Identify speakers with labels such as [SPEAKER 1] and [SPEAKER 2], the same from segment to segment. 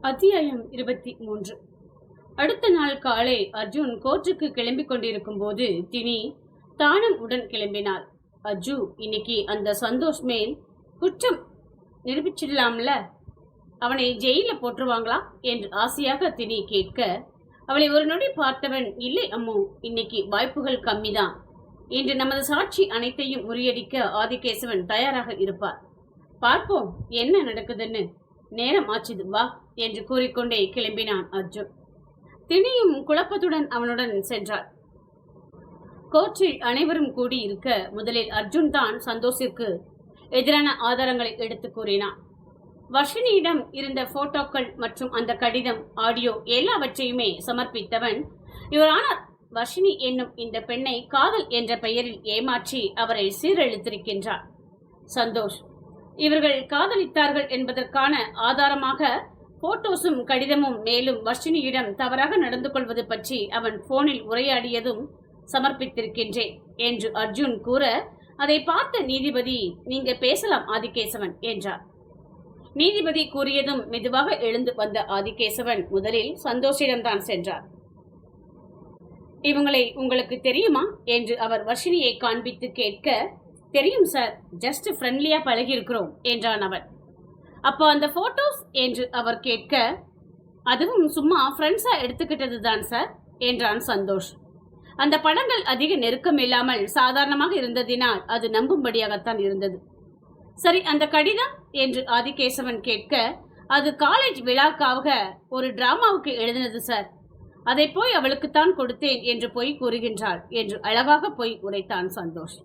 [SPEAKER 1] அத்தியாயம் இருபத்தி மூன்று. அடுத்த நாள் காலை அர்ஜுன் கோர்ட்டுக்கு கிளம்பிக் கொண்டிருக்கும் போது தினி தானும் உடன் கிளம்பினாள். அஜு இன்னைக்கு அந்த சந்தோஷ் மேல் குற்றம் நிரூபிச்சிடலாம்ல? அவனை ஜெயில போட்டுருவாங்களா? என்று ஆசையாக தினி கேட்க அவளை ஒரு நொடி பார்த்தவன் இல்லை அம்மு இன்னைக்கு வாய்ப்புகள் கம்மிதான் இன்று நமது சாட்சி அனைத்தையும் முறியடிக்க ஆதிகேசவன் தயாராக இருப்பார். பார்ப்போம் என்ன நடக்குதுன்னு. நேரம் ஆச்சுது வா. என்று கூறிக்கொண்டே கிளம்பினான் அர்ஜுன். திணியும் குழப்பத்துடன் அவனுடன் சென்றார் கோர்ட்டில் அனைவரும் கூடியிருக்க முதலில் அர்ஜுன் தான் சந்தோஷிற்கு எதிரான ஆதாரங்களை எடுத்து கூறினான். வர்ஷினியிடம் இருந்த போட்டோக்கள் மற்றும் அந்த கடிதம் ஆடியோ எல்லாவற்றையுமே சமர்ப்பித்தவன் இவரான வர்ஷினி என்னும் இந்த பெண்ணை காதல் என்ற பெயரில் ஏமாற்றி அவரை சீரழித்திருக்கின்றார். சந்தோஷ் இவர்கள் காதலித்தார்கள் என்பதற்கான ஆதாரமாக போட்டோஸும் கடிதமும் மேலும் வர்ஷினியிடம் தவறாக நடந்து கொள்வது பற்றி அவன் போனில் உரையாடியதும் சமர்ப்பித்திருக்கின்றேன் என்று அர்ஜுன் கூற அதை பார்த்த நீதிபதி நீங்க பேசலாம் ஆதிகேசவன் என்றார். நீதிபதி கூறியதும் மெதுவாக எழுந்து வந்த ஆதிகேசவன் முதலில் சந்தோஷிடம்தான் சென்றார். இவங்களை உங்களுக்கு தெரியுமா? என்று அவர் வர்ஷினியை காண்பித்து கேட்க தெரியும் சார். ஜஸ்ட் ஃப்ரெண்ட்லியா பழகி இருக்கிறோம் என்றான் அவன். அப்போ அந்த ஃபோட்டோஸ் என்று அவர் கேட்க அதுவும் சும்மா ஃப்ரெண்ட்ஸாக எடுத்துக்கிட்டது தான் சார் என்றான் சந்தோஷ். அந்த படங்கள் அதிக நெருக்கம் இல்லாமல் சாதாரணமாக இருந்ததினால் அது நம்பும்படியாகத்தான் இருந்தது. சரி அந்த கடிதம்? என்று ஆதிகேசவன் கேட்க அது காலேஜ் விழாக்காக ஒரு டிராமாவுக்கு எழுதினது சார் அதை போய் அவளுக்குத்தான் கொடுத்தேன் என்று போய் கூறுகின்றாள் என்று அழகாக போய் உரைத்தான் சந்தோஷ்.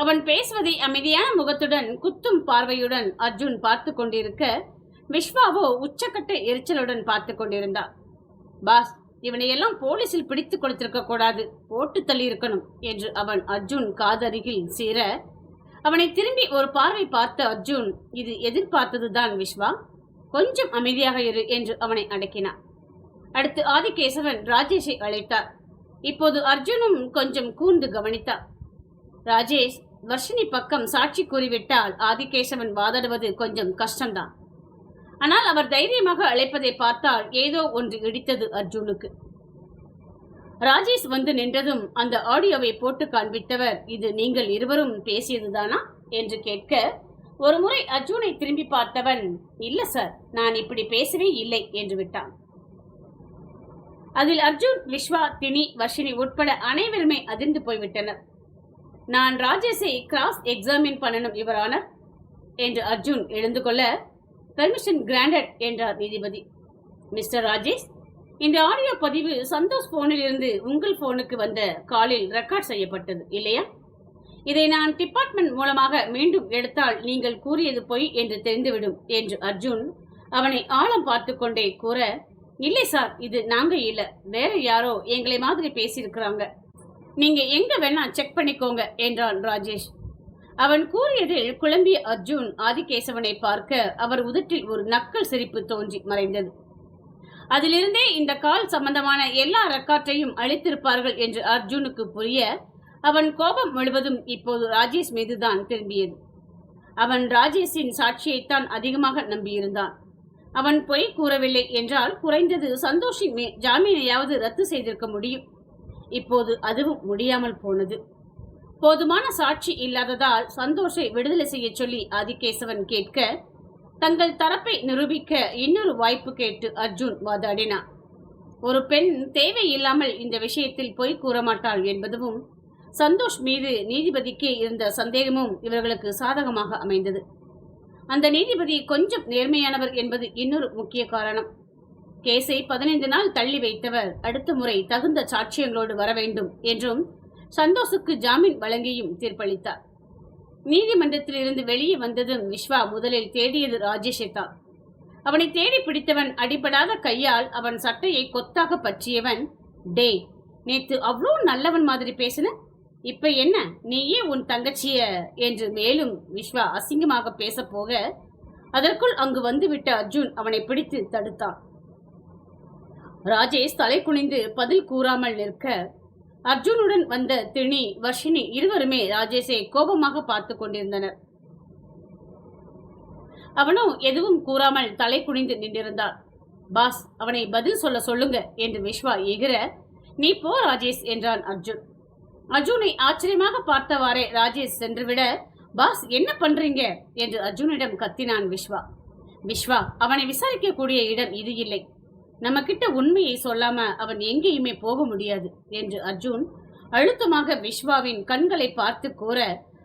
[SPEAKER 1] அவன் பேசுவதை அமைதியான முகத்துடன் குத்தும் பார்வையுடன் அர்ஜுன் பார்த்து கொண்டிருக்க விஸ்வாவோ உச்சக்கட்ட எரிச்சலுடன் பார்த்து கொண்டிருந்தார். பாஸ் இவனையெல்லாம் போலீஸில் பிடித்து கொடுத்திருக்க கூடாது. போட்டு தள்ளி இருக்கணும் என்று அவன் அர்ஜுன் காதருகில் சீர அவனை திரும்பி ஒரு பார்வை பார்த்த அர்ஜுன் இது எதிர்பார்த்ததுதான் விஸ்வா கொஞ்சம் அமைதியாக இரு என்று அவனை அடக்கினான். அடுத்து ஆதிகேசவன் ராஜேஷை அழைத்தார். இப்போது அர்ஜுனும் கொஞ்சம் கூர்ந்து கவனித்தார். ராஜேஷ் வர்ஷினி பக்கம் சாட்சி கூறிவிட்டால் ஆதிகேசவன் வாதாடுவது கொஞ்சம் கஷ்டம்தான். ஆனால் அவர் தைரியமாக அழைப்பதை பார்த்தால் ஏதோ ஒன்று இடித்தது அர்ஜுனுக்கு. ராஜேஷ் வந்து நின்றதும் அந்த ஆடியோவை போட்டு காண்பித்தவர் இது நீங்கள் இருவரும் பேசியதுதானா? என்று கேட்க ஒரு முறை அர்ஜுனை திரும்பி பார்த்தவன் இல்ல சார் நான் இப்படி பேசவே இல்லை என்று விட்டான். அதில் அர்ஜுன் விஸ்வா தினி வர்ஷினி உட்பட அனைவருமே அதிர்ந்து போய்விட்டனர். நான் ராஜேஷை கிராஸ் எக்ஸாமின் பண்ணணும் யுவரானர் என்று அர்ஜுன் எழுந்து கொள்ள பெர்மிஷன் கிராண்டட் என்றார் நீதிபதி. மிஸ்டர் ராஜேஷ் இந்த ஆடியோ பதிவு சந்தோஷ் போனில் இருந்து உங்கள் போனுக்கு வந்த காலில் ரெக்கார்ட் செய்யப்பட்டது இல்லையா? இதை நான் டிபார்ட்மெண்ட் மூலமாக மீண்டும் எடுத்தால் நீங்கள் கூறியது பொய் என்று தெரிந்துவிடும் என்று அர்ஜுன் அவனை ஆழம் பார்த்து கொண்டே கூற இல்லை சார் இது நாங்க இல்ல. வேற யாரோ எங்களை மாதிரி பேசியிருக்கிறாங்க. நீங்க எங்க வேணா செக் பண்ணிக்கோங்க என்றான் ராஜேஷ். அவன் கூறியதில் குழம்பிய அர்ஜுன் ஆதிகேசவனை பார்க்க அவர் உதட்டில் ஒரு நக்கல் சிரிப்பு தோன்றி மறைந்தது. அதிலிருந்தே இந்த கால் சம்பந்தமான எல்லா ரெக்கார்டையும் அழித்திருப்பார்கள் என்று அர்ஜுனுக்கு புரிய அவன் கோபம் முழுவதும் இப்போது ராஜேஷ் மீதுதான் திரும்பியது. அவன் ராஜேஷின் சாட்சியைத்தான் அதிகமாக நம்பியிருந்தான். அவன் பொய் கூறவில்லை என்றால் குறைந்தது சந்தோஷின் மே ஜாமீனையாவது ரத்து செய்திருக்க முடியும். இப்போது அதுவும் முடியாமல் போனது. போதுமான சாட்சி இல்லாததால் சந்தோஷை விடுதலை செய்ய சொல்லி ஆதிகேசவன் கேட்க தங்கள் தரப்பை நிரூபிக்க இன்னொரு வாய்ப்பு கேட்டு அர்ஜுன் வாதாடினான். ஒரு பெண் தேவையில்லாமல் இந்த விஷயத்தில் பொய் கூற மாட்டாள் என்பதும் சந்தோஷ் மீது நீதிபதிக்கு இருந்த சந்தேகமும் இவர்களுக்கு சாதகமாக அமைந்தது. அந்த நீதிபதி கொஞ்சம் நேர்மையானவர் என்பது இன்னொரு முக்கிய காரணம். கேஸை பதினைந்து நாள் தள்ளி வைத்தவர். அடுத்த முறை தகுந்த சாட்சியங்களோடு வர வேண்டும் என்றும் சந்தோஷுக்கு ஜாமீன் வழங்கியும் தீர்ப்பளித்தார். நீதிமன்றத்தில் இருந்து வெளியே வந்ததும் விஸ்வா முதலில் தேடியது ராஜேஷை தான். அவனை தேடி பிடித்தவன் அடிபடாத கையால் அவன் சட்டையை கொத்தாக பற்றியவன் டே நேத்து அவ்வளோ நல்லவன் மாதிரி பேசின. இப்ப என்ன? நீயே உன் தங்கச்சிய? என்று மேலும் விஸ்வா அசிங்கமாக பேச போக அதற்குள் அங்கு வந்துவிட்ட அர்ஜுன் அவனை பிடித்து தடுத்தான். ராஜேஷ் தலை குனிந்து பதில் கூறாமல் நிற்க அர்ஜுனுடன் வந்த திணி வர்ஷினி இருவருமே ராஜேஷை கோபமாக பார்த்து கொண்டிருந்தனர். அவனோ எதுவும் கூறாமல் தலை குனிந்து நின்றிருந்தான் பாஸ் அவனை பதில் சொல்ல சொல்லுங்க என்று விஸ்வா எகிற நீ போ ராஜேஷ் என்றான் அர்ஜுன். அர்ஜுனை ஆச்சரியமாக பார்த்தவாறே ராஜேஷ் சென்றுவிட பாஸ் என்ன பண்றீங்க? என்று அர்ஜுனிடம் கத்தினான் விஸ்வா விஸ்வா அவனை விசாரிக்கக்கூடிய இடம் இது இல்லை. நம்ம கிட்ட உண்மையை சொல்லாம அவன் எங்கேயுமே போக முடியாது என்று அர்ஜுன் அழுத்தமாக விஸ்வாவின் கண்களை பார்த்து கூற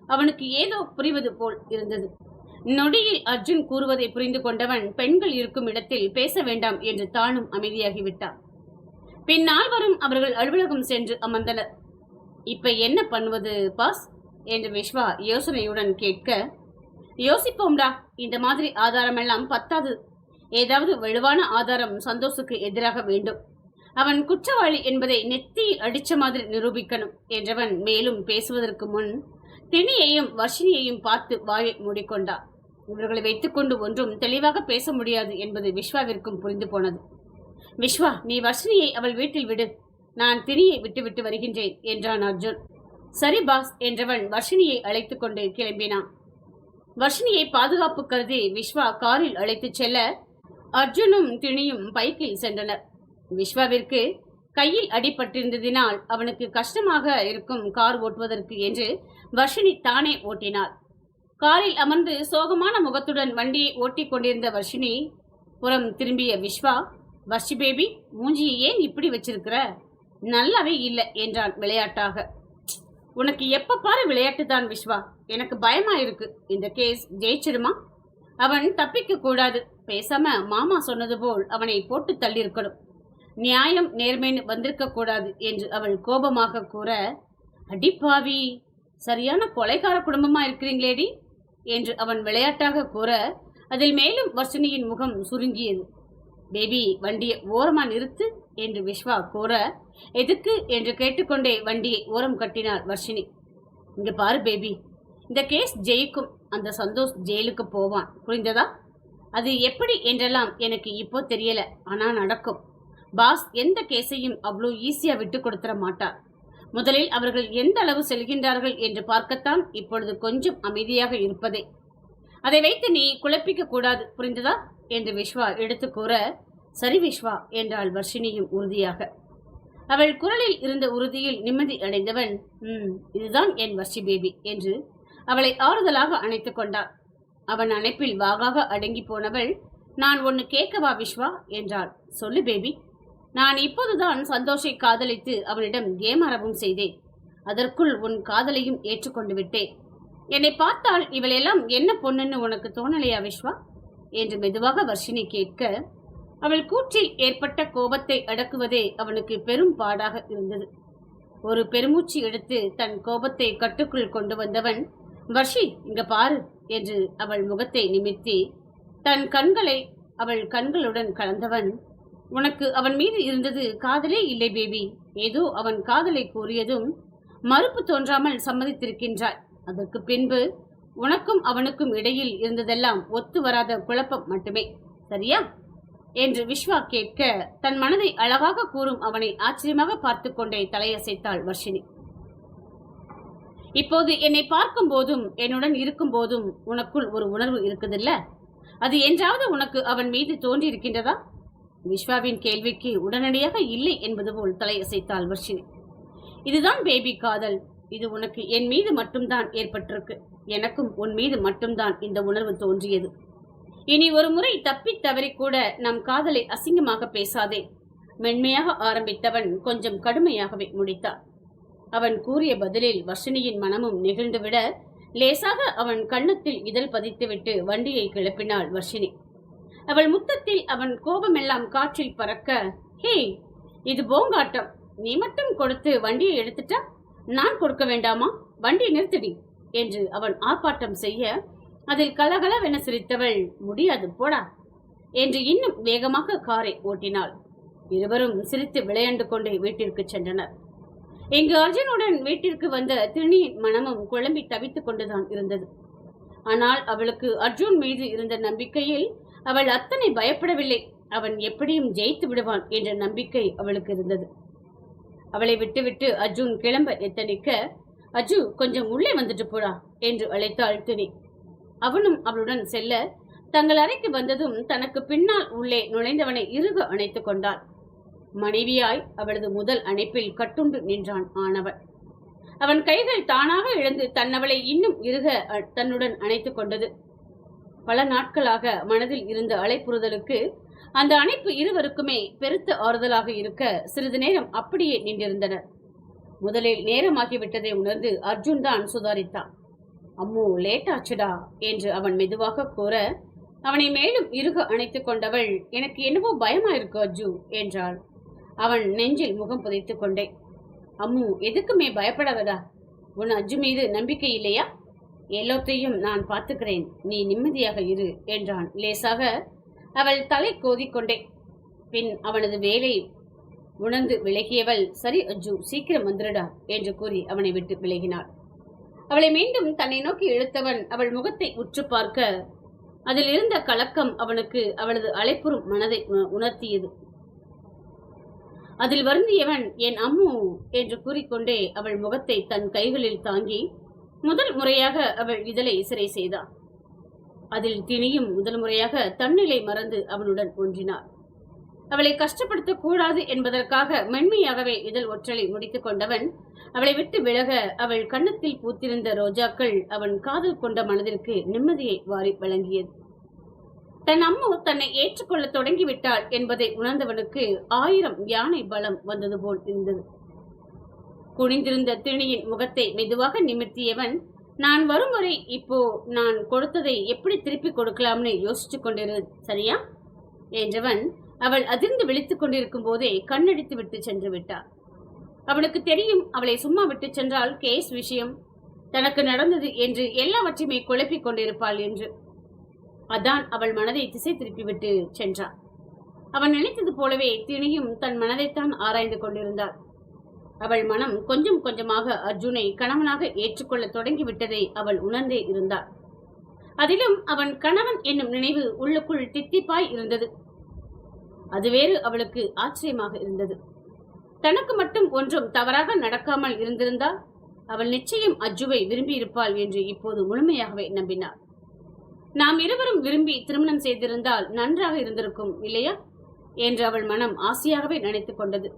[SPEAKER 1] அவனுக்கு ஏதோ புரிவது போல் இருந்தது. நொடியில் அர்ஜுன் கூறுவதை புரிந்து கொண்டவன் பெண்கள் இருக்கும் இடத்தில் பேச வேண்டாம் என்று தானும் அமைதியாகிவிட்டான். பின்னால் வரும் அவர்கள் அலுவலகம் சென்று அமர்ந்தனர். இப்ப என்ன பண்ணுவது பாஸ்? என்று விஸ்வா யோசனையுடன் கேட்க யோசிப்போம்டா இந்த மாதிரி ஆதாரமெல்லாம் பத்தாது. ஏதாவது வலுவான ஆதாரம் சந்தோஷுக்கு எதிராக வேண்டும். அவன் குற்றவாளி என்பதை நெத்தி அடிச்ச மாதிரி நிரூபிக்கணும் என்றவன் மேலும் பேசுவதற்கு முன் தினியையும் வர்ஷினியையும் பார்த்து வாயை மூடிக்கொண்டான். இவர்களை வைத்துக்கொண்டு ஒன்றும் தெளிவாக பேச முடியாது என்பது விஸ்வாவிற்கும் புரிந்து போனது. விஸ்வா நீ வர்ஷினியை அவள் வீட்டில் விடு. நான் தினியை விட்டுவிட்டு வருகின்றேன் என்றான் அர்ஜுன். சரி பாஸ் என்றவன் வர்ஷினியை அழைத்து கொண்டு கிளம்பினான். வர்ஷினியை பாதுகாப்பு கருதி விஸ்வா காரில் அழைத்துச் செல்ல அர்ஜுனும் திணியும் பைக்கில் சென்றனர். விஸ்வாவிற்கு கையில் அடிபட்டிருந்ததினால் அவனுக்கு கஷ்டமாக இருக்கும் கார் ஓட்டுவதற்கு என்று வர்ஷினி தானே ஓட்டினாள். காரில் அமர்ந்து சோகமான முகத்துடன் வண்டியை ஓட்டிக் கொண்டிருந்த வர்ஷினி புறம் திரும்பிய விஸ்வா வர்ஷி பேபி மூஞ்சியை ஏன் இப்படி வச்சிருக்கிற? நல்லாவே இல்லை என்றான் விளையாட்டாக. உனக்கு எப்ப பாரு விளையாட்டு தான் விஸ்வா எனக்கு பயமா இருக்கு. இந்த கேஸ் ஜெயிச்சிருமா அவன் தப்பிக்க கூடாது. பேசாம மாமா சொன்னது போல் அவனை போட்டு தள்ளியிருக்கணும். நியாயம் நேர்மைன்னு வந்திருக்க கூடாது என்று அவள் கோபமாக கூற அடிப்பாவி சரியான கொலைகார குடும்பமா இருக்கிறீங்களேடி? என்று அவன் விளையாட்டாக கூற அதில் மேலும் வர்ஷினியின் முகம் சுருங்கியது. பேபி வண்டியை ஓரமா நிறுத்து என்று விஸ்வா கூற எதுக்கு? என்று கேட்டுக்கொண்டே வண்டியை ஓரம் கட்டினார் வர்ஷினி. இங்க பாரு பேபி இந்த கேஸ் ஜெயிக்கும். அந்த சந்தோஷ் ஜெயிலுக்கு போவான். புரிந்ததா? அது எப்படி என்றெல்லாம் எனக்கு இப்போ தெரியல. ஆனா நடக்கும். பாஸ் எந்த கேஸையும் அவ்வளோ ஈஸியா விட்டு கொடுத்துட மாட்டார். முதலில் அவர்கள் எந்த அளவு செல்கின்றார்கள் என்று பார்க்கத்தான் இப்பொழுது கொஞ்சம் அமைதியாக இருப்பதே. அதை வைத்து நீ குழப்பிக்க கூடாது. புரிந்ததா? என்று விஸ்வா எடுத்து கூற சரி விஸ்வா என்றாள் வர்ஷினியும் உறுதியாக. அவள் குரலில் இருந்த உறுதியில் நிம்மதி அடைந்தவன் ம் இதுதான் என் வர்ஷி பேபி என்று அவளை ஆறுதலாக அணைத்துக் கொண்டார் அவன் அணைப்பில் வாகாக அடங்கி போனவள் நான் ஒன்னு கேட்கவா விஸ்வா என்றாள். சொல்லு பேபி. நான் இப்போதுதான் சந்தோஷை காதலித்து அவனிடம் ஏமாறவும் செய்தேன். அதற்குள் உன் காதலையும் ஏற்றுக்கொண்டு விட்டேன். என்னை பார்த்தால் இவளெல்லாம் என்ன பொண்ணுன்னு உனக்கு தோணலையா விஸ்வா என்று மெதுவாக வர்ஷினி கேட்க அவள் கூற்றில் ஏற்பட்ட கோபத்தை அடக்குவதே அவனுக்கு பெரும் பாடாக இருந்தது. ஒரு பெருமூச்சு எடுத்து தன் கோபத்தை கட்டுக்குள் கொண்டு வந்தவன் வர்ஷி இங்க பாரு என்று அவள் முகத்தை நிமிர்த்தி தன் கண்களை அவள் கண்களுடன் கலந்தவன் உனக்கு அவன் மீது இருந்தது காதலே இல்லை பேபி ஏதோ அவன் காதலை கூறியதும் மறுப்பு தோன்றாமல் சம்மதித்திருக்கின்றாய். அதற்கு பின்பு உனக்கும் அவனுக்கும் இடையில் இருந்ததெல்லாம் ஒத்து வராத குழப்பம் மட்டுமே சரியா? என்று விஸ்வா கேட்க தன் மனதை அழகாக கூறும் அவனை ஆச்சரியமாக பார்த்து கொண்டே தலையசைத்தாள் வர்ஷினி. இப்போது என்னை பார்க்கும் போதும் என்னுடன் இருக்கும் போதும் உனக்குள் ஒரு உணர்வு இருக்குதில்ல? அது என்றாவது உனக்கு அவன் மீது தோன்றி இருக்கின்றதா விஸ்வாவின் கேள்விக்கு உடனடியாக இல்லை என்பது போல் தலையசைத்தாள் வர்ஷினி. இதுதான் பேபி காதல். இது உனக்கு என் மீது மட்டும்தான் ஏற்பட்டிருக்கு. எனக்கும் உன் மீது மட்டும்தான் இந்த உணர்வு தோன்றியது. இனி ஒரு முறை தப்பி தவறி கூட நம் காதலை அசிங்கமாக பேசாதே. மென்மையாக ஆரம்பித்தவன் கொஞ்சம் கடுமையாகவே முடித்தான் அவன் கூறிய பதிலில் வர்ஷினியின் மனமும் நெகிழ்ந்துவிட லேசாக அவன் கன்னத்தில் இதழ் பதித்துவிட்டு வண்டியை கிளப்பினாள் வர்ஷினி. அவள் முத்தத்தில் அவன் கோபமெல்லாம் காற்றில் பறக்க ஹே இது போங்காட்டம். நீ மட்டும் கொடுத்து வண்டியை எடுத்துட்டா? நான் கொடுக்க வேண்டாமா? வண்டி நிறுத்திடி என்று அவன் ஆர்ப்பாட்டம் செய்ய அதில் கலகலவென சிரித்தவள் முடியாது போடா என்று இன்னும் வேகமாக காரை ஓட்டினாள். இருவரும் சிரித்து விளையாண்டு கொண்டே வீட்டிற்கு சென்றனர். இங்கு அர்ஜுனுடன் வீட்டிற்கு வந்த திணியின் மனமும் குழம்பி தவித்துக் கொண்டுதான் இருந்தது. ஆனால் அவளுக்கு அர்ஜுன் மீது இருந்த நம்பிக்கையில் அவள் அத்தனை பயப்படவில்லை. அவன் எப்படியும் ஜெயித்து விடுவான் என்ற நம்பிக்கை அவளுக்கு இருந்தது. அவளை விட்டுவிட்டு அர்ஜுன் கிளம்ப எத்தனிக்க அஜு கொஞ்சம் உள்ளே வந்துட்டு போடா என்று அழைத்தாள் திணி அவனும் அவளுடன் செல்ல தங்கள் அறைக்கு வந்ததும் தனக்கு பின்னால் உள்ளே நுழைந்தவனை இறுக அணைத்துக் கொண்டாள். மனைவியாய் அவளது முதல் அணைப்பில் கட்டுண்டு நின்றான் ஆனவன் அவன் கைகள் தானாக இழந்து தன்னவளை இன்னும் இறுக அ- தன்னுடன் அணைத்து கொண்டது. பல நாட்களாக மனதில் இருந்த அலைப்புறுதலுக்கு அந்த அணைப்பு இருவருக்குமே பெருத்த ஆறுதலாக இருக்க சிறிது நேரம் அப்படியே நின்றிருந்தனர். முதலில் நேரமாகிவிட்டதை உணர்ந்து அர்ஜுன் தான் சுதாரித்தான். அம்மோ லேட் ஆச்சுடா என்று அவன் மெதுவாக கூற அவனை மேலும் இறுக அணைத்துக் கொண்டவள் எனக்கு என்னவோ பயமா இருக்கு அர்ஜு என்றாள். அவன் நெஞ்சில் முகம் புதைத்து கொண்டேன். அம்மு எதுக்குமே பயப்படாதடா. உன் அஜு மீது நம்பிக்கை இல்லையா? எல்லாத்தையும் நான் பார்த்துக்கிறேன். நீ நிம்மதியாக இரு என்றான். லேசாக அவள் தலை கோதிக்கொண்டே பின் அவனது வேலை உணர்ந்து விலகியவள் சரி அஜு சீக்கிரம் வந்துடுடா என்று கூறி அவனை விட்டு விலகினாள். அவளை மீண்டும் தன்னை நோக்கி இழுத்தவன் அவள் முகத்தை உற்று பார்க்க அதில் இருந்த கலக்கம் அவனுக்கு அவளது அழைப்புறும் மனதை உண- உணர்த்தியது. அதில் வருந்தியவன் என் அம்மு என்று கூறிக்கொண்டே அவள் முகத்தை தன் கைகளில் தாங்கி முதல் முறையாக அவள் இதழை சிறை செய்தான் அதில் திணியும் முதல் முறையாக தன்னிலை மறந்து அவனுடன் ஒன்றினார் அவளை கஷ்டப்படுத்தக் கூடாது என்பதற்காக மென்மையாகவே இதழ் ஒற்றலை முடித்துக் கொண்டவன் அவளை விட்டு விலக அவள் கன்னத்தில் பூத்திருந்த ரோஜாக்கள் அவன் காதல் கொண்ட மனதிற்கு நிம்மதியை வாரி வழங்கியது. தன் அம்மா தன்னை ஏற்றுக்கொள்ள தொடங்கிவிட்டாள் என்பதை உணர்ந்தவனுக்கு ஆயிரம் யானை பலம் வந்தது போல் இருந்தது. குனிந்திருந்த திணியின் முகத்தை மெதுவாக நிமிர்த்தியவன் நான் வரும் வரை இப்போ நான் கொடுத்ததை எப்படி திருப்பி கொடுக்கலாம்னு யோசிச்சு கொண்டிரு சரியா? என்றவன் அவள் அதிர்ந்து விழித்துக் கொண்டிருக்கும் போதே கண்ணடித்து விட்டு சென்று விட்டார் அவனுக்கு தெரியும் அவளை சும்மா விட்டு சென்றால் கேஸ் விஷயம். தனக்கு நடந்தது என்று எல்லாவற்றையுமே குழப்பிக் கொண்டிருப்பாள் என்று. அதான் அவள் மனதை திசை திருப்பிவிட்டு சென்றான் அவன் நினைத்தது போலவே திணியும் தன் மனதைத்தான் ஆராய்ந்து கொண்டிருந்தாள். அவள் மனம் கொஞ்சம் கொஞ்சமாக அர்ஜுனை கணவனாக ஏற்றுக்கொள்ள தொடங்கிவிட்டதை அவள் உணர்ந்தே இருந்தாள். அதிலும் அவன் கணவன் என்னும் நினைவு உள்ளுக்குள் தித்திப்பாய் இருந்தது. அது வேறு அவளுக்கு ஆச்சரியமாக இருந்தது. தனக்கு மட்டும் ஒன்றும் தவறாக நடக்காமல் இருந்திருந்தால் அவள் நிச்சயம் அஜுவை விரும்பியிருப்பாள் என்று இப்போது முழுமையாகவே நம்பினாள். நாம் இருவரும் விரும்பி திருமணம் செய்திருந்தால் நன்றாக இருந்திருக்கும் இல்லையா? என்று அவள் மனம் ஆசையாகவே நினைத்துக் கொண்டது.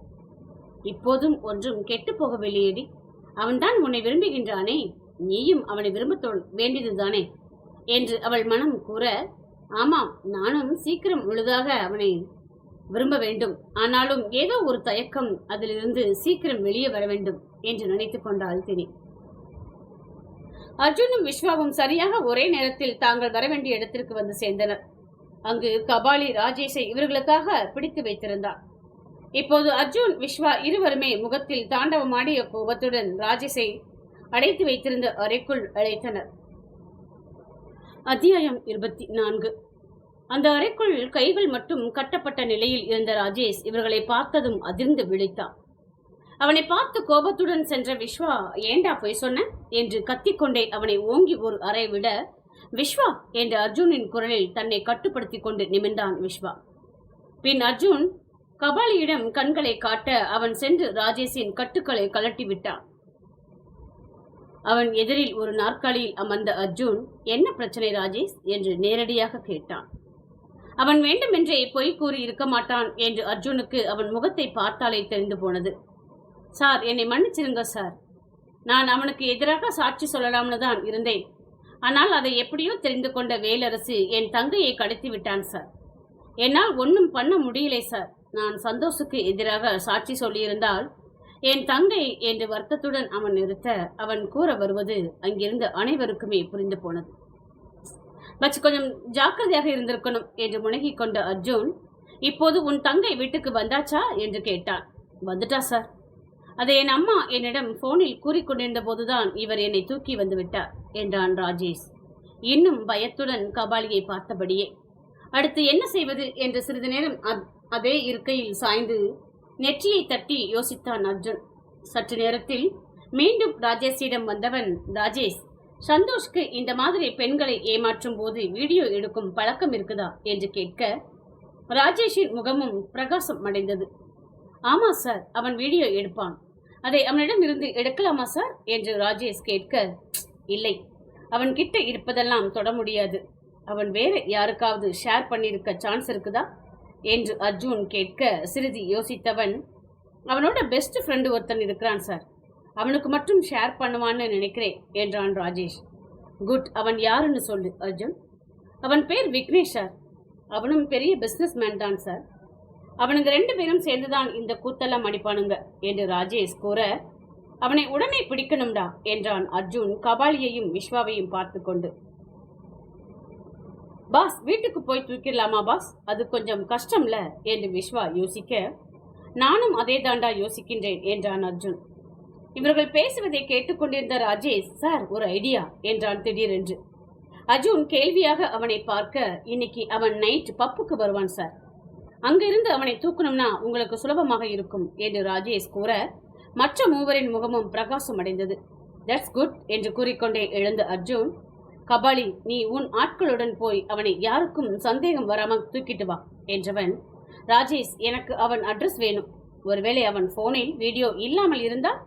[SPEAKER 1] இப்போதும் ஒன்றும் கெட்டுப் போகவில்லையேடி. அவன்தான் உன்னை விரும்புகின்றானே. நீயும் அவனை விரும்பத் வேண்டியதுதானே? என்று அவள் மனம் கூற ஆமாம் நானும் சீக்கிரம் முழுதாக அவனை விரும்ப வேண்டும். ஆனாலும் ஏதோ ஒரு தயக்கம் அதிலிருந்து சீக்கிரம் வெளியே வர வேண்டும் என்று நினைத்துக் கொண்டாள் தினி அர்ஜுனும் விஸ்வாவும் சரியாக ஒரே நேரத்தில் தாங்கள் வர வேண்டிய இடத்திற்கு வந்து சேர்ந்தனர். அங்கு கபாலி ராஜேஷை இவர்களுக்காக பிடித்து வைத்திருந்தார். இப்போது அர்ஜுன் விஸ்வா இருவருமே முகத்தில் தாண்டவமாடிய கோபத்துடன் ராஜேஷை அடைத்து வைத்திருந்த அறைக்குள் அழைத்தனர். அத்தியாயம் இருபத்தி நான்கு. அந்த அறைக்குள் கைகள் மட்டும் கட்டப்பட்ட நிலையில் இருந்த ராஜேஷ் இவர்களை பார்த்ததும் அதிர்ந்து விழித்தான். அவனை பார்த்து கோபத்துடன் சென்ற விஸ்வா ஏண்டா போய் சொன்ன? என்று கத்திக்கொண்டே அவனை ஓங்கி ஒரு அறை விட விஸ்வா என்ற அர்ஜுனின் குரலில் தன்னை கட்டுப்படுத்திக் கொண்டு நிமிர்ந்தான் விஸ்வா பின் அர்ஜுன் கபாலியிடம் கண்களை காட்ட அவன் சென்று ராஜேஷின் கட்டுக்களை கலட்டி விட்டான். அவன் எதிரில் ஒரு நாற்காலியில் அமர்ந்த அர்ஜுன் என்ன பிரச்சனை ராஜேஷ்? என்று நேரடியாக கேட்டான். அவன் வேண்டுமென்றே பொய் கூறி இருக்க மாட்டான் என்று அர்ஜுனுக்கு அவன் முகத்தை பார்த்தாலே தெரிந்து போனது. சார் என்னை மன்னிச்சிருங்க சார். நான் அவனுக்கு எதிராக சாட்சி சொல்லலாம்னு தான் இருந்தேன். ஆனால் அதை எப்படியோ தெரிந்து கொண்ட வேலரசு என் தங்கையை கடத்தி விட்டான் சார். என்னால் ஒன்றும் பண்ண முடியலை சார். நான் சந்தோஷுக்கு எதிராக சாட்சி சொல்லியிருந்தால் என் தங்கை என்று வருத்தத்துடன் அவன் நிறுத்த அவன் கூற வருவது அங்கிருந்த அனைவருக்குமே புரிந்து போனது. பச் கொஞ்சம் ஜாக்கிரதையாக இருந்திருக்கணும் என்று முனகிக் கொண்ட அர்ஜுன் இப்போது உன் தங்கை வீட்டுக்கு வந்தாச்சா? என்று கேட்டான். வந்துட்டா சார். அதை என் அம்மா என்னிடம் போனில் கூறிக்கொண்டிருந்த போதுதான் இவர் என்னை தூக்கி வந்து விட்டார் என்றான் ராஜேஷ். இன்னும் பயத்துடன் கபாலியை பார்த்தபடியே. அடுத்து என்ன செய்வது? என்று சிறிது நேரம் அத்- அதே இருக்கையில் சாய்ந்து நெற்றியை தட்டி யோசித்தான் அர்ஜுன். சற்று நேரத்தில் மீண்டும் ராஜேஷிடம் வந்தவன் ராஜேஷ் சந்தோஷ்க்கு இந்த மாதிரி பெண்களை ஏமாற்றும் போது வீடியோ எடுக்கும் பழக்கம் இருக்குதா? என்று கேட்க ராஜேஷின் முகமும் பிரகாசம் அடைந்தது. ஆமா சார் அவன் வீடியோ எடுப்பான். அதை அவனிடம் இருந்து எடுக்கலாமா சார்? என்று ராஜேஷ் கேட்க இல்லை. அவன் கிட்ட இருப்பதெல்லாம் தொட முடியாது. அவன் வேற யாருக்காவது ஷேர் பண்ணியிருக்க சான்ஸ் இருக்குதா? என்று அர்ஜுன் கேட்க சிறிது யோசித்தவன் அவனோட பெஸ்ட் ஃப்ரெண்டு ஒருத்தன் இருக்கிறான் சார். அவனுக்கு மட்டும் ஷேர் பண்ணுவான்னு நினைக்கிறேன் என்றான் ராஜேஷ். குட் அவன் யாருன்னு சொல்லு அர்ஜுன். அவன் பேர் விக்னேஷ் சார். அவனும் பெரிய பிஸ்னஸ் மேன் தான் சார். அவனுங்க ரெண்டு பேரும் சேர்ந்துதான் இந்த கூத்தெல்லாம் அடிப்பானுங்க என்று ராஜேஷ் கூற அவனை உடனே பிடிக்கணும்டா என்றான் அர்ஜுன் கபாலியையும் விஸ்வாவையும் பார்த்து கொண்டு. பாஸ் வீட்டுக்கு போய் தூக்கிடலாமா பாஸ்? அது கொஞ்சம் கஷ்டம்ல என்று விஸ்வா யோசிக்க நானும் அதே தாண்டா யோசிக்கின்றேன் என்றான் அர்ஜுன். இவர்கள் பேசுவதை கேட்டுக்கொண்டிருந்த ராஜேஷ் சார் ஒரு ஐடியா என்றான் திடீரென்று. அர்ஜுன் கேள்வியாக அவனை பார்க்க இன்னைக்கு அவன் நைட் பப்புக்கு வருவான் சார். அங்கிருந்து அவனை தூக்கணும்னா உங்களுக்கு சுலபமாக இருக்கும் என்று ராஜேஷ் கூற மற்ற மூவரின் முகமும் பிரகாசம் அடைந்தது. தட்ஸ் குட் என்று கூறிக்கொண்டே எழுந்த அர்ஜுன் கபாலி நீ உன் ஆட்களுடன் போய் அவனை யாருக்கும் சந்தேகம் வராமல் தூக்கிட்டு வா என்றவன் ராஜேஷ் எனக்கு அவன் அட்ரஸ் வேணும். ஒருவேளை அவன் போனில் வீடியோ இல்லாமல் இருந்தால்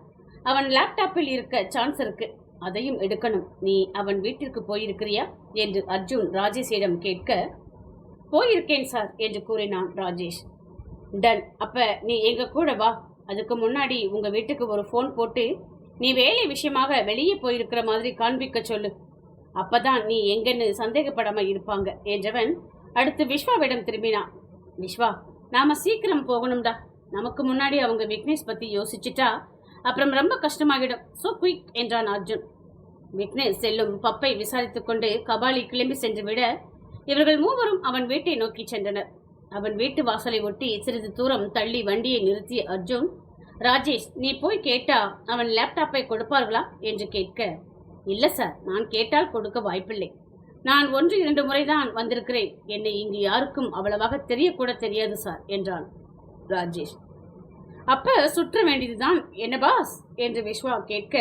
[SPEAKER 1] அவன் லேப்டாப்பில் இருக்க சான்ஸ் இருக்கு. அதையும் எடுக்கணும். நீ அவன் வீட்டிற்கு போயிருக்கிறியா? என்று அர்ஜுன் ராஜேஷிடம் கேட்க போயிருக்கேன் சார் என்று கூறினான் ராஜேஷ். டன் அப்ப நீ எங்க கூட வா. அதுக்கு முன்னாடி உங்க வீட்டுக்கு ஒரு ஃபோன் போட்டு நீ வேலை விஷயமாக வெளியே போயிருக்கிற மாதிரி காண்பிக்க சொல்லு. அப்பதான் நீ எங்கன்னு சந்தேகப்படாம இருப்பாங்க என்றவன் அடுத்து விஸ்வாவிடம் திரும்பினான். விஸ்வா நாம சீக்கிரம் போகணும்டா. நமக்கு முன்னாடி அவங்க விக்னேஷ் பத்தி யோசிச்சுட்டா அப்புறம் ரொம்ப கஷ்டமாகிடும். ஸோ குயிக் என்றான் அர்ஜுன். விக்னேஷ் செல்லும் பப்பை விசாரித்து கொண்டு கபாலி கிளம்பி சென்று விட இவர்கள் மூவரும் அவன் வீட்டை நோக்கி சென்றனர். அவன் வீட்டு வாசலை ஒட்டி சிறிது தூரம் தள்ளி வண்டியை நிறுத்திய அர்ஜுன் ராஜேஷ் நீ போய் கேட்டா அவன் லேப்டாப்பை கொடுப்பார்களா? என்று கேட்க இல்லை சார் நான் கேட்டால் கொடுக்க வாய்ப்பில்லை. நான் ஒன்று இரண்டு முறைதான் வந்திருக்கிறேன். என்னை இங்கு யாருக்கும் அவ்வளவாக தெரியக்கூட தெரியாது சார் என்றான் ராஜேஷ். அப்ப சுற்ற வேண்டியதுதான் என்ன பாஸ்? என்று விஸ்வா கேட்க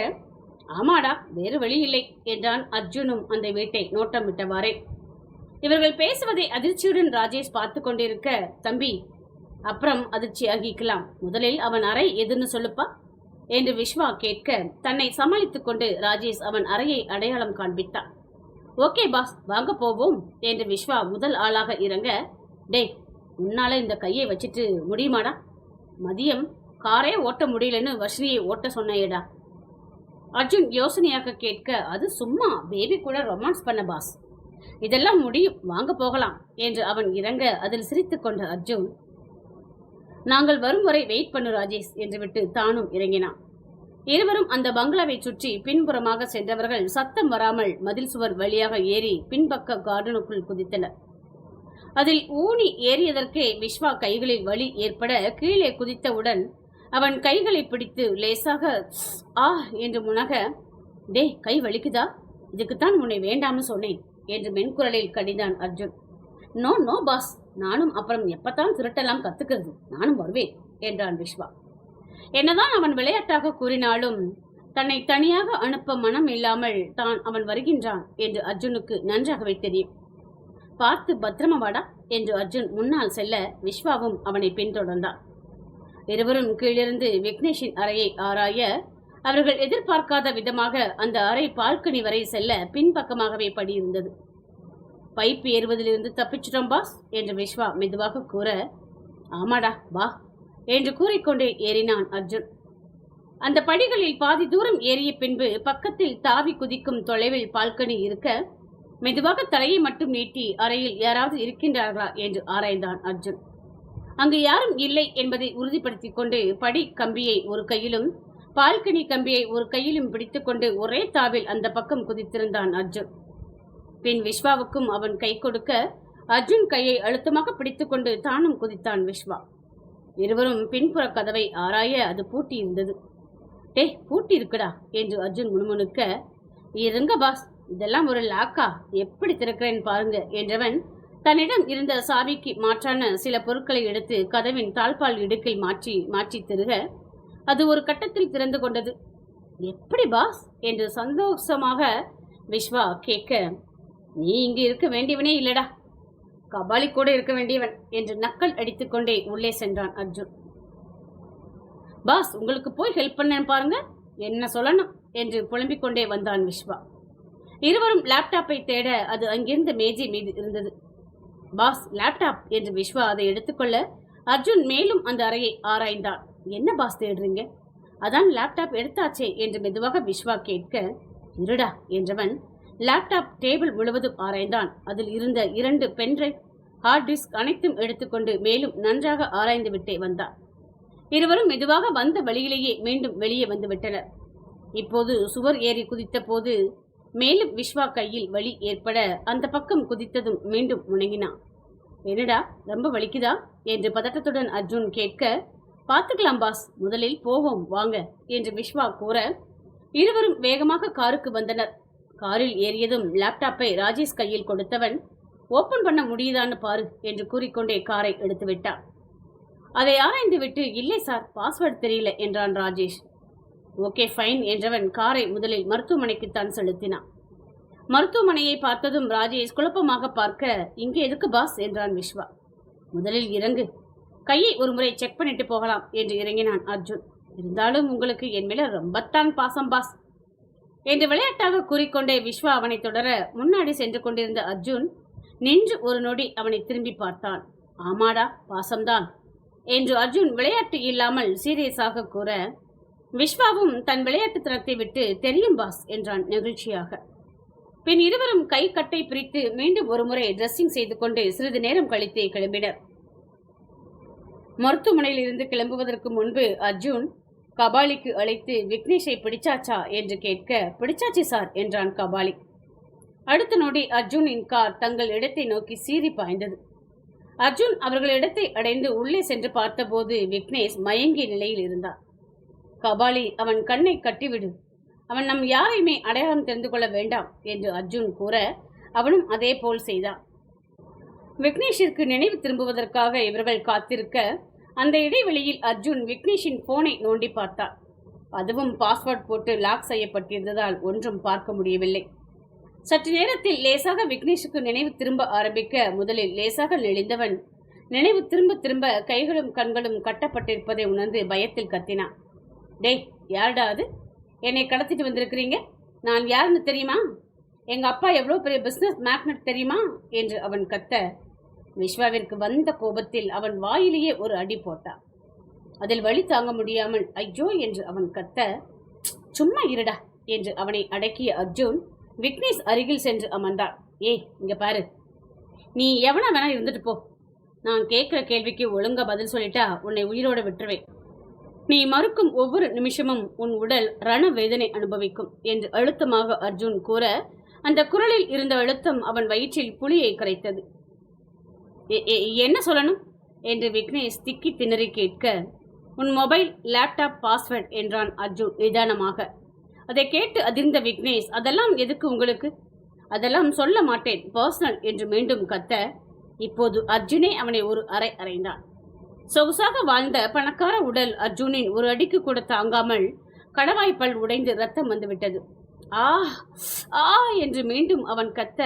[SPEAKER 1] ஆமாடா வேறு வழி இல்லை என்றான் அர்ஜுனும் அந்த வீட்டை நோட்டமிட்டவாறே. இவர்கள் பேசுவதை அதிர்ச்சியுடன் ராஜேஷ் பார்த்து கொண்டிருக்க தம்பி அப்புறம் அதிர்ச்சி ஆகிக்கலாம் முதலில் அவன் அறை எதுன்னு சொல்லுப்பா? என்று விஸ்வா கேட்க தன்னை சமாளித்துக் கொண்டு ராஜேஷ் அவன் அறையை அடையாளம் காண்பித்தான். ஓகே பாஸ் வாங்க போவோம் என்று விஸ்வா முதல் ஆளாக இறங்க டேய் உன்னால இந்த கையை வச்சுட்டு முடியுமாடா? மதியம் காரே ஓட்ட முடியலன்னு வர்ஷினியை ஓட்ட சொன்னேடா. அர்ஜுன் யோசனையாக கேட்க அது சும்மா பேபி கூட ரொமான்ஸ் பண்ண பாஸ். இதெல்லாம் முடியும் வாங்க போகலாம் என்று அவன் இறங்க அதில் சிரித்துக் கொண்ட அர்ஜுன். நாங்கள் வரும் வரை வெயிட் பண்ணு ராஜேஷ் என்று விட்டு தானும் இறங்கினான். இருவரும் அந்த பங்களாவை சுற்றி பின்புறமாக சென்றவர்கள் சத்தம் வராமல் மதில் சுவர் வழியாக ஏறி பின்பக்க கார்டனுக்குள் குதித்தனர். அதில் ஊனி ஏறியதற்கே விஸ்வா கைகளில் வலி ஏற்பட கீழே குதித்தவுடன் அவன் கைகளை பிடித்து லேசாக ஆ என்று முனக டே கை வலிக்குதா? இதுக்குத்தான் உன்னை வேண்டாம்னு சொன்னேன். என்று மென்குரலில் கடிதான் அர்ஜுன். நோ நோ பாஸ் நானும் அப்புறம் எப்பத்தான் திருட்டெல்லாம் கத்துக்கிறது? நானும் வருவேன் என்றான் விஸ்வா என்னதான் அவன் விளையாட்டாக கூறினாலும் தன்னை தனியாக அனுப்ப மனம் இல்லாமல் தான் அவன் வருகின்றான் என்று அர்ஜுனுக்கு நன்றாகவே தெரியும். பார்த்து பத்திரமா வாடா என்று அர்ஜுன் முன்னால் செல்ல விஸ்வாவும் அவனை பின்தொடர்ந்தான். இருவரும் கீழிருந்து விக்னேஷின் அறையை ஆராய அவர்கள் எதிர்பார்க்காத விதமாக அந்த அறை பால்கனி வரை செல்ல பின்பக்கமாகவே படி இருந்தது பைப் ஏறுவதிலிருந்து தப்பிச்சிட்டோம் பாஸ் என்று விஸ்வா மெதுவாக கூற ஆமாடா வா என்று கூறிக்கொண்டே ஏறினான் அர்ஜுன். அந்த படிகளில் பாதி தூரம் ஏறிய பின்பு பக்கத்தில் தாவி குதிக்கும் தொலைவில் பால்கனி இருக்க மெதுவாக தலையை மட்டும் நீட்டி அறையில் யாராவது இருக்கின்றார்களா என்று ஆராய்ந்தான் அர்ஜுன். அங்கு யாரும் இல்லை என்பதை உறுதிப்படுத்திக் கொண்டு படி கம்பியை ஒரு கையிலும் பால்கனி கம்பியை ஒரு கையிலும் பிடித்துக்கொண்டு ஒரே தாவில் அந்த பக்கம் குதித்திருந்தான் அர்ஜுன். பின் விஸ்வாவுக்கும் அவன் கை கொடுக்க அர்ஜுன் கையை அழுத்தமாக பிடித்துக்கொண்டு தானும் குதித்தான் விஸ்வா இருவரும் பின்புற கதவை ஆராய அது பூட்டி இருந்தது டே பூட்டி இருக்குடா என்று அர்ஜுன் முணுமுணுக்க இருங்க பாஸ் இதெல்லாம் ஒரு லாக்கா எப்படி திறக்கிறேன் பாருங்க என்றவன் தன்னிடம் இருந்த சாவிக்கு மாற்றான சில பொருட்களை எடுத்து கதவின் தாழ்பால் இடுக்கில் மாற்றி மாற்றி திருக அது ஒரு கட்டத்தில் திறந்து கொண்டது. எப்படி பாஸ் என்று சந்தோஷமாக விஸ்வா கேட்க நீ இங்கு இருக்க வேண்டியவனே இல்லடா. கபாலி கூட இருக்க வேண்டியவன் என்று நக்கல் அடித்துக்கொண்டே உள்ளே சென்றான் அர்ஜுன். பாஸ் உங்களுக்கு போய் ஹெல்ப் பண்ண பாருங்க. என்ன சொல்லணும்? என்று புலம்பிக் கொண்டே வந்தான் விஸ்வா இருவரும் லேப்டாப்பை தேட அது அங்கிருந்த மேஜை மீது இருந்தது. பாஸ் லேப்டாப் என்று விஸ்வா அதை எடுத்துக்கொள்ள அர்ஜுன் மேலும் அந்த அறையை ஆராய்ந்தான். என்ன பாஸ் தேடுறீங்க? அதான் லேப்டாப் எடுத்தாச்சே என்று மெதுவாக விஸ்வா கேட்க இருடா என்றவன் லேப்டாப் டேபிள் முழுவதும் ஆராய்ந்தான். அதில் இருந்த இரண்டு பென்ட்ரைவ் ஹார்ட் டிஸ்க் அனைத்தும் எடுத்துக்கொண்டு மேலும் நன்றாக ஆராய்ந்து விட்டே வந்தான். இருவரும் மெதுவாக வந்த வழியிலேயே மீண்டும் வெளியே வந்து விட்டனர். இப்போது சுவர் ஏறி குதித்த போது மேலும் விஸ்வா கையில் வலி ஏற்பட அந்த பக்கம் குதித்ததும் மீண்டும் முணங்கினான். என்னடா ரொம்ப வலிக்குதா? என்று பதட்டத்துடன் அர்ஜுன் கேட்க பார்த்துக்கலாம் பாஸ். முதலில் போவோம் வாங்க என்று விஸ்வா கூற இருவரும் வேகமாக காருக்கு வந்தனர். காரில் ஏறியதும் லேப்டாப்பை ராஜேஷ் கையில் கொடுத்தவன் ஓப்பன் பண்ண முடியுதான்னு பாரு என்று கூறிக்கொண்டே காரை எடுத்து விட்டான். அதை ஆராய்ந்து விட்டு இல்லை சார் பாஸ்வேர்டு தெரியல என்றான் ராஜேஷ். ஓகே ஃபைன் என்றவன் காரை முதலில் மருத்துவமனைக்குத்தான் செலுத்தினான். மருத்துவமனையை பார்த்ததும் ராஜேஷ் குழப்பமாக பார்க்க இங்கே எதுக்கு பாஸ்? என்றான் விஸ்வா முதலில் இறங்கு கையை ஒரு முறை செக் பண்ணிட்டு போகலாம் என்று இறங்கினான் அர்ஜுன். இருந்தாலும் உங்களுக்கு என் மேல ரொம்பத்தான் பாசம் பாஸ். என்று விளையாட்டாக கூறிக்கொண்டே விஸ்வா அவனை தொடர முன்னாடி சென்று கொண்டிருந்த அர்ஜுன் நின்று ஒரு நொடி அவனை திரும்பி பார்த்தான். ஆமாடா பாசம்தான் என்று அர்ஜுன் விளையாட்டு இல்லாமல் சீரியஸாக கூற விஸ்வாவும் தன் விளையாட்டுத்தனத்தை விட்டு தெரியும் பாஸ் என்றான் நெகிழ்ச்சியாக. பின் இருவரும் கை கட்டை பிரித்து மீண்டும் ஒருமுறை ட்ரெஸ்ஸிங் செய்து கொண்டு சிறிது நேரம் கழித்து கிளம்பினர். மருத்துவமனையில் இருந்து கிளம்புவதற்கு முன்பு அர்ஜுன் கபாலிக்கு அழைத்து விக்னேஷை பிடிச்சாச்சா? என்று கேட்க பிடிச்சாச்சு சார் என்றான் கபாலி. அடுத்த நொடி அர்ஜுனின் கார் தங்கள் இடத்தை நோக்கி சீறி பாய்ந்தது. அர்ஜுன் அவர்கள் இடத்தை அடைந்து உள்ளே சென்று பார்த்தபோது விக்னேஷ் மயங்கிய நிலையில் இருந்தான் கபாலி அவன் கண்ணை கட்டிவிடு. அவன் நம் யாரையுமே அடையாளம் தெரிந்து கொள்ள வேண்டாம் என்று அர்ஜுன் கூற அவனும் அதே போல் செய்தான். விக்னேஷிற்கு நினைவு திரும்புவதற்காக இவர்கள் காத்திருக்க அந்த இடைவெளியில் அர்ஜுன் விக்னேஷின் போனை நோண்டி பார்த்தார். அதுவும் பாஸ்வேர்ட் போட்டு லாக் செய்யப்பட்டிருந்ததால் ஒன்றும் பார்க்க முடியவில்லை. சற்று நேரத்தில் லேசாக விக்னேஷுக்கு நினைவு திரும்ப ஆரம்பிக்க முதலில் லேசாக நெளிந்தவன் நினைவு திரும்ப திரும்ப கைகளும் கண்களும் கட்டப்பட்டிருப்பதை உணர்ந்து பயத்தில் கத்தினான். டேய் யாருடா அது? என்னை கடத்திட்டு வந்திருக்கிறீங்க? நான் யாருன்னு தெரியுமா? எங்கள் அப்பா எவ்வளோ பெரிய பிஸ்னஸ் மேக்னட் தெரியுமா? என்று அவன் கத்த விஸ்வாவிற்கு வந்த கோபத்தில் அவன் வாயிலேயே ஒரு அடி போட்டான். அதில் வழி தாங்க முடியாமல் ஐயோ என்று அவன் கத்த சும்மா இருடா என்று அவனை அடக்கிய அர்ஜுன் விக்னேஷ் அருகில் சென்று அமர்ந்தான். ஏய் இங்க பாரு. நீ எவனா வேணா இருந்துட்டு போ. நான் கேட்குற கேள்விக்கு ஒழுங்கா பதில் சொல்லிட்டா உன்னை உயிரோட விட்டுருவேன். நீ மறுக்கும் ஒவ்வொரு நிமிஷமும் உன் உடல் ரண வேதனை அனுபவிக்கும் என்று அழுத்தமாக அர்ஜுன் கூற அந்த குரலில் இருந்த அழுத்தம் அவன் வயிற்றில் புலியை கரைத்தது. என்ன சொல்லணும்? என்று விக்னேஷ் திக்கி திணறி கேட்க உன் மொபைல் லேப்டாப் பாஸ்வேர்ட் என்றான் அர்ஜுன் நிதானமாக. அதை கேட்டு அதிர்ந்த விக்னேஷ் அதெல்லாம் எதுக்கு உங்களுக்கு? அதெல்லாம் சொல்ல மாட்டேன் பர்சனல் என்று மீண்டும் கத்த இப்போது அர்ஜுனே அவனை ஒரு அறை அறைந்தான். சொகுசாக வாழ்ந்த பணக்கார உடல் அர்ஜுனின் ஒரு அடிக்கு கூட தாங்காமல் கடவாய்ப்பல் உடைந்து ரத்தம் வந்துவிட்டது. ஆ ஆ என்று மீண்டும் அவன் கத்த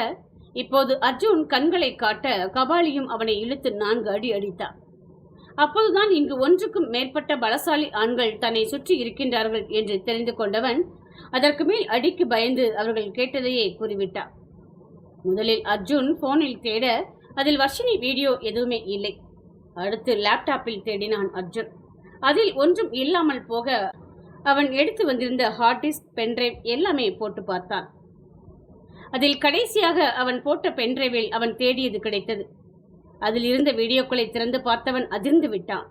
[SPEAKER 1] இப்போது அர்ஜுன் கண்களை காட்ட கபாலியும் அவனை இழுத்து நான்கு அடி அடித்தான் அப்போதுதான் இங்கு ஒன்றுக்கும் மேற்பட்ட பலசாலி ஆண்கள் தன்னை சுற்றி இருக்கின்றார்கள் என்று தெரிந்து கொண்டவன் அதற்கு மேல் அடிக்கு பயந்து அவர்கள் கேட்டதையே கூறிவிட்டான் முதலில் அர்ஜுன் போனில் தேட அதில் வர்ஷினி வீடியோ எதுவுமே இல்லை. அடுத்து லேப்டாப்பில் தேடினான் அர்ஜுன். அதில் ஒன்றும் இல்லாமல் போக அவன் எடுத்து வந்திருந்த ஹார்ட் டிஸ்க் பென்ட்ரைவ் எல்லாமே போட்டு பார்த்தான். அதில் கடைசியாக அவன் போட்ட பென்டிரைவில் அவன் தேடியது கிடைத்தது. அதில் இருந்த வீடியோக்களை திறந்து பார்த்தவன் அதிர்ந்து விட்டான்.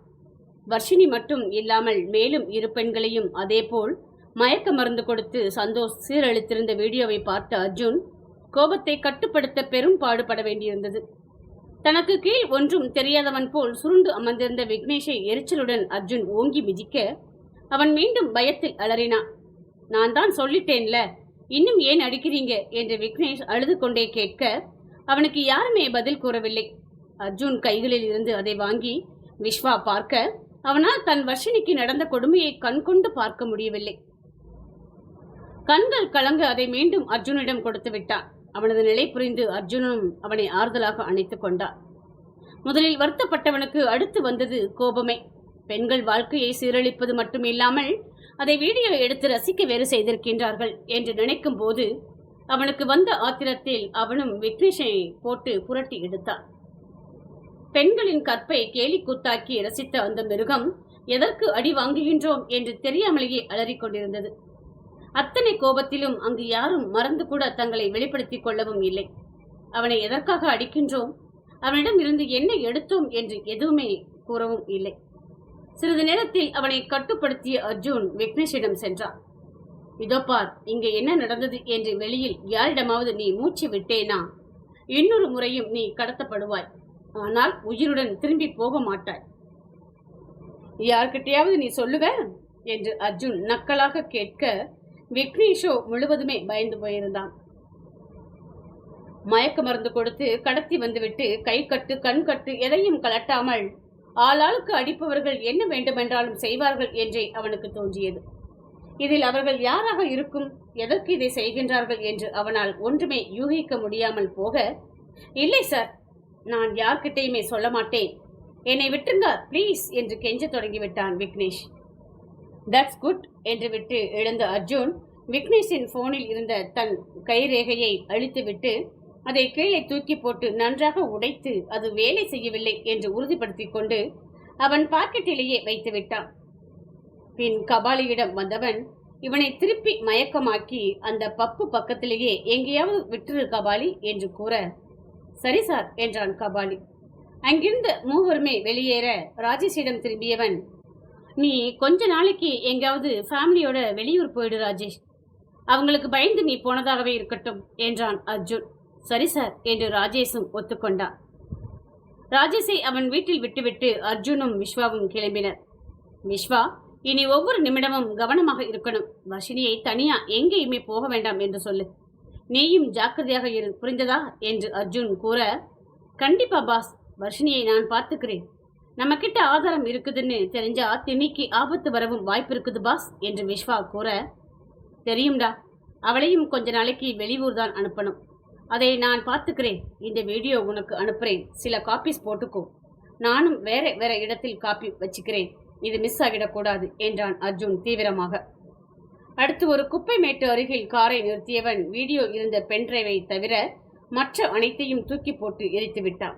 [SPEAKER 1] வர்ஷினி மட்டும் இல்லாமல் மேலும் இரு பெண்களையும் அதேபோல் மயக்க மருந்து கொடுத்து சந்தோஷ் சீரழித்திருந்த வீடியோவை பார்த்த அர்ஜுன் கோபத்தை கட்டுப்படுத்த பெரும் பாடுபட வேண்டியிருந்தது. தனக்கு கீழ் ஒன்றும் தெரியாதவன் போல் சுருண்டு அமர்ந்திருந்த விக்னேஷை எரிச்சலுடன் அர்ஜுன் ஓங்கி மிதிக்க அவன் மீண்டும் பயத்தில் அலறினான். நான் தான் சொல்லிட்டேன்ல இன்னும் ஏன் அடிக்கிறீங்க? என்று விக்னேஷ் அழுது கொண்டே கேட்க அவனுக்கு யாருமே பதில் கூறவில்லை. அர்ஜுன் கைகளில் இருந்து அதை வாங்கி விஸ்வா பார்க்க அவனால் தன் வர்ஷினிக்கு நடந்த கொடுமையை கண்கொண்டு பார்க்க முடியவில்லை. கண்கள் கலங்க அதை மீண்டும் அர்ஜுனிடம் கொடுத்து விட்டான். அவனது நிலை புரிந்து அர்ஜுனும் அவனை ஆறுதலாக அணைத்துக் கொண்டான். முதலில் வருத்தப்பட்டவனுக்கு அடுத்து வந்தது கோபமே. பெண்கள் வாழ்க்கையை சீரழிப்பது மட்டும் இல்லாமல் அதை வீடியோ எடுத்து ரசிக்க வேறு செய்திருக்கின்றார்கள் என்று நினைக்கும் போது அவனுக்கு வந்த ஆத்திரத்தில் அவனும் விக்னேஷை போட்டு புரட்டி எடுத்தான். பெண்களின் கற்பை கேலி கூத்தாக்கி ரசித்த அந்த மிருகம் எதற்கு அடி வாங்குகின்றோம்? என்று தெரியாமலேயே அலறிக் கொண்டிருந்தது. அத்தனை கோபத்திலும் அங்கு யாரும் மறந்து கூட தங்களை வெளிப்படுத்திக் கொள்ளவும் இல்லை. அவனை எதற்காக அடிக்கின்றோம்? அவனிடம் இருந்து என்ன எடுத்தோம்? என்று எதுவுமே கூறவும் இல்லை. சிறிது நேரத்தில் அவனை கட்டுப்படுத்திய அர்ஜுன் விக்னேஷிடம் சென்றான். இதோ பார் இங்கே என்ன நடந்தது என்று வெளியில் யாரிடமாவது நீ மூச்சு விட்டேனா? இன்னொரு முறையும் நீ கடத்தப்படுவாய். ஆனால் உயிருடன் திரும்பி போக மாட்டாய். யார்கிட்டையாவது நீ சொல்லுவ? என்று அர்ஜுன் நக்கலாக கேட்க விக்னேஷோ முழுவதுமே பயந்து போயிருந்தான். மயக்க மருந்து கொடுத்து கடத்தி வந்துவிட்டு கை கட்டு கண் கட்டு எதையும் கலட்டாமல் ஆளாளுக்கு அடிப்பவர்கள் என்ன வேண்டுமென்றாலும் செய்வார்கள் என்றே அவனுக்கு தோன்றியது. இதில் அவர்கள் யாராக இருக்கும் எதற்கு இதை செய்கின்றார்கள் என்று அவனால் ஒன்றுமே யூகிக்க முடியாமல் போக இல்லை சார் நான் யார்கிட்டையுமே சொல்ல மாட்டேன். என்னை விட்டுருங்க ப்ளீஸ் என்று கெஞ்ச தொடங்கிவிட்டான் விக்னேஷ். தட்ஸ் குட் என்று விட்டு எழுந்த அர்ஜுன் விக்னேஷின் போனில் இருந்த தன் கைரேகையை அழித்துவிட்டு அதை கீழே தூக்கி போட்டு நன்றாக உடைத்து அது வேலை செய்யவில்லை என்று உறுதிப்படுத்திக் கொண்டு அவன் பாக்கெட்டிலேயே வைத்து விட்டான். பின் கபாலியிடம் வந்தவன் இவனை திருப்பி மயக்கமாக்கி அந்த பப்பு பக்கத்திலேயே எங்கேயாவது விட்டுரு கபாலி என்று கூற சரி சார் என்றான் கபாலி. அங்கிருந்த மூவருமே வெளியேற ராஜேஷிடம் திரும்பியவன் நீ கொஞ்ச நாளைக்கு எங்காவது ஃபேமிலியோட வெளியூர் போயிடு ராஜேஷ். அவங்களுக்கு பயந்து நீ போனதாகவே இருக்கட்டும் என்றான் அர்ஜுன். சரி சார் என்று ராஜேஷும் ஒத்துக்கொண்டான் ராஜேஷை அவன் வீட்டில் விட்டுவிட்டு அர்ஜுனும் விஸ்வாவும் கிளம்பினர். விஸ்வா இனி ஒவ்வொரு நிமிடமும் கவனமாக இருக்கணும். வஷினியை தனியா எங்கேயுமே போக வேண்டாம் என்று சொல்லு. நீயும் ஜாக்கிரதையாக இரு புரிந்ததா? என்று அர்ஜுன் கூற கண்டிப்பா பாஸ் வர்ஷினியை நான் பார்த்துக்கிறேன். நம்ம கிட்ட ஆதாரம் இருக்குதுன்னு தெரிஞ்சா திமிக்கு ஆபத்து வரவும் வாய்ப்பு இருக்குது பாஸ் என்று விஸ்வா கூற தெரியும்டா. அவளையும் கொஞ்ச நாளைக்கு வெளியூர் தான் அனுப்பணும். அதை நான் பார்த்துக்கிறேன். இந்த வீடியோ உனக்கு அனுப்புகிறேன் சில காப்பீஸ் போட்டுக்கோ. நானும் வேற வேற இடத்தில் காப்பி வச்சுக்கிறேன். இது மிஸ் ஆகிடக்கூடாது என்றான் அர்ஜுன் தீவிரமாக. அடுத்து ஒரு குப்பை மேட்டு அருகில் காரை நிறுத்தியவன் வீடியோ இருந்த பென்டிரைவை தவிர மற்ற அனைத்தையும் தூக்கி போட்டு எரித்து விட்டான்